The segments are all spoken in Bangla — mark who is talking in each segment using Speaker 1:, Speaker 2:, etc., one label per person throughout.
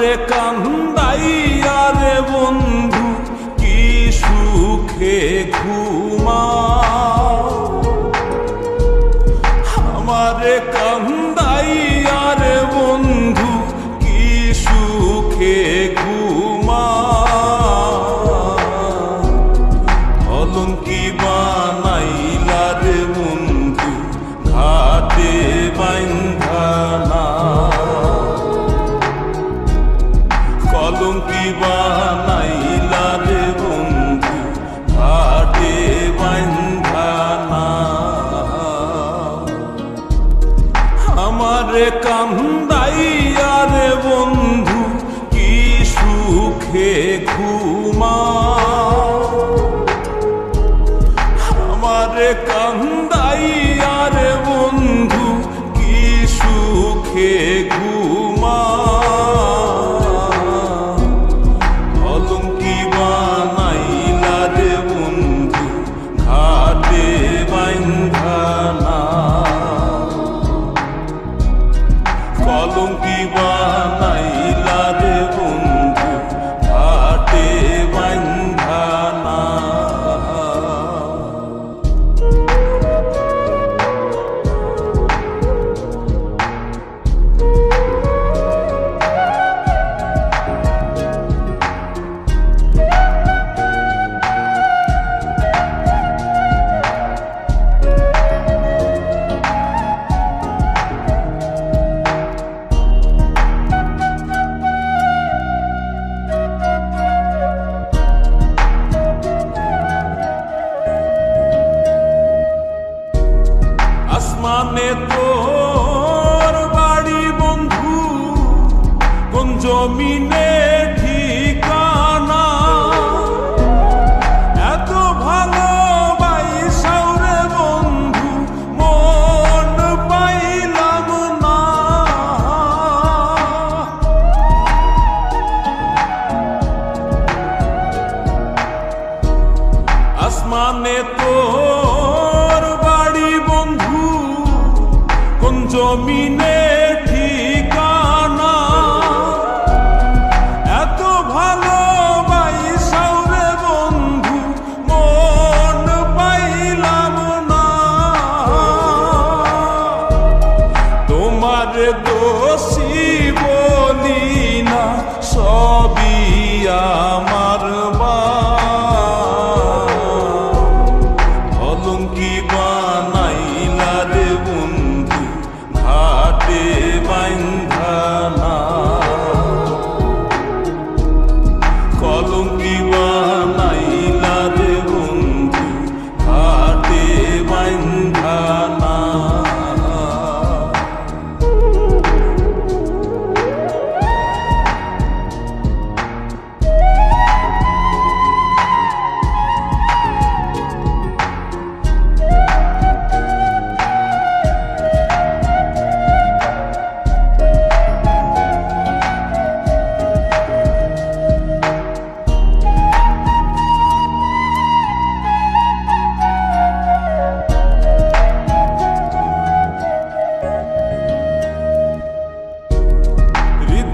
Speaker 1: রে কান্দাইয়া রে বন্ধু কি সুখে ঘুমা আমারে কান্দাইয়া রে বন্ধু কি সুখে আসমানে তোর বাড়ি বন্ধু কোন জমিনে জমিনে ঠিক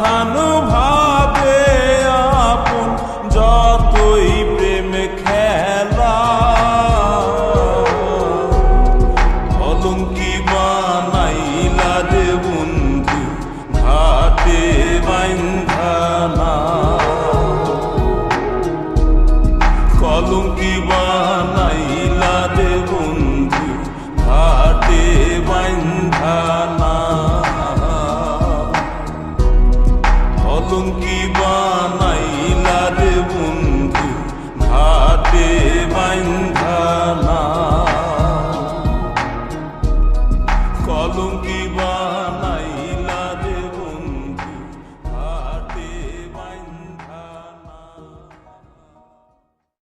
Speaker 1: ਸਾਨੂੰ কলঙ্কি বানাইলা রে বন্ধু ভাতে বাইন্ধালা কলঙ্কি বা